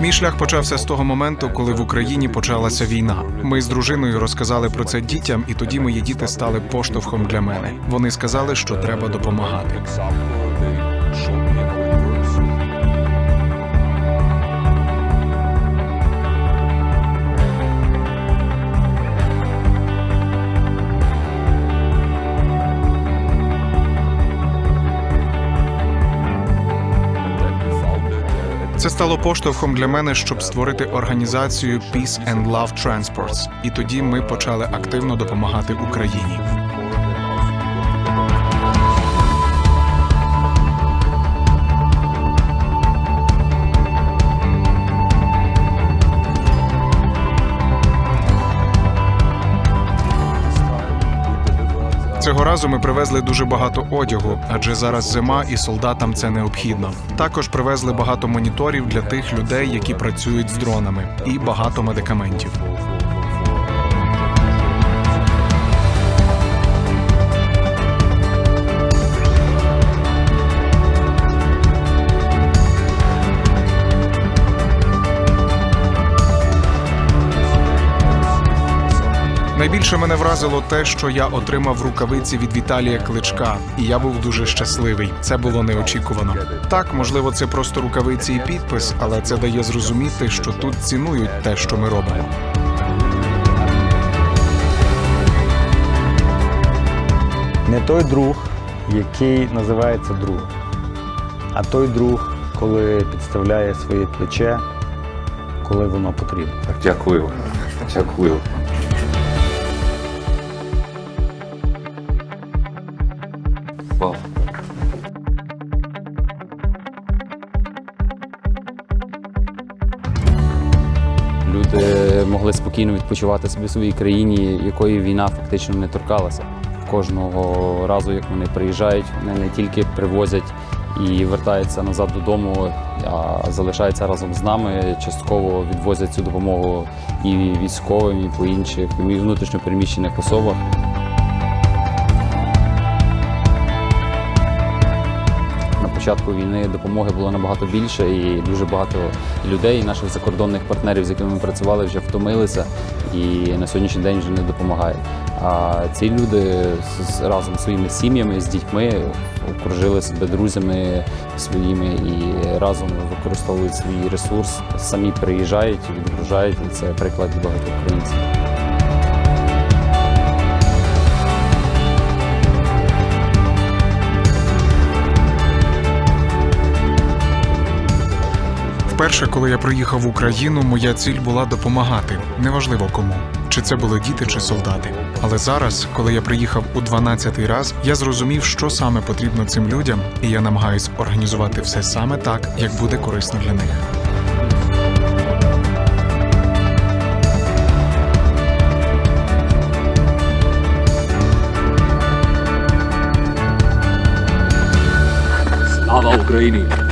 Мій шлях почався з того моменту, коли в Україні почалася війна. Ми з дружиною розказали про це дітям, і тоді мої діти стали поштовхом для мене. Вони сказали, що треба допомагати. Це стало поштовхом для мене, щоб створити організацію Peace and Love Transports. І тоді ми почали активно допомагати Україні. Цього разу ми привезли дуже багато одягу, адже зараз зима і солдатам це необхідно. Також привезли багато моніторів для тих людей, які працюють з дронами, і багато медикаментів. Найбільше мене вразило те, що я отримав рукавиці від Віталія Кличка, і я був дуже щасливий. Це було неочікувано. Так, можливо, це просто рукавиці і підпис, але це дає зрозуміти, що тут цінують те, що ми робимо. Не той друг, який називається другом, а той друг, коли підставляє своє плече, коли воно потрібно. Дякую. Дякую. Вау. Люди могли спокійно відпочивати собі в своїй країні, якої війна фактично не торкалася. Кожного разу, як вони приїжджають, вони не тільки привозять і вертаються назад додому, а залишаються разом з нами. Частково відвозять цю допомогу і військовим, і по інших, і внутрішньо переміщених особах. Початку війни допомоги було набагато більше, і дуже багато людей, наших закордонних партнерів, з якими ми працювали, вже втомилися і на сьогоднішній день вже не допомагають. А ці люди з- з- разом зі своїми сім'ями, з дітьми окружили себе друзями своїми і разом використовують свій ресурс, самі приїжджають, відгружають, і це приклад для багатьох українців. Вперше, коли я приїхав в Україну, моя ціль була допомагати. Неважливо кому, чи це були діти чи солдати. Але зараз, коли я приїхав у 12-й раз, я зрозумів, що саме потрібно цим людям, і я намагаюсь організувати все саме так, як буде корисно для них. Слава Україні!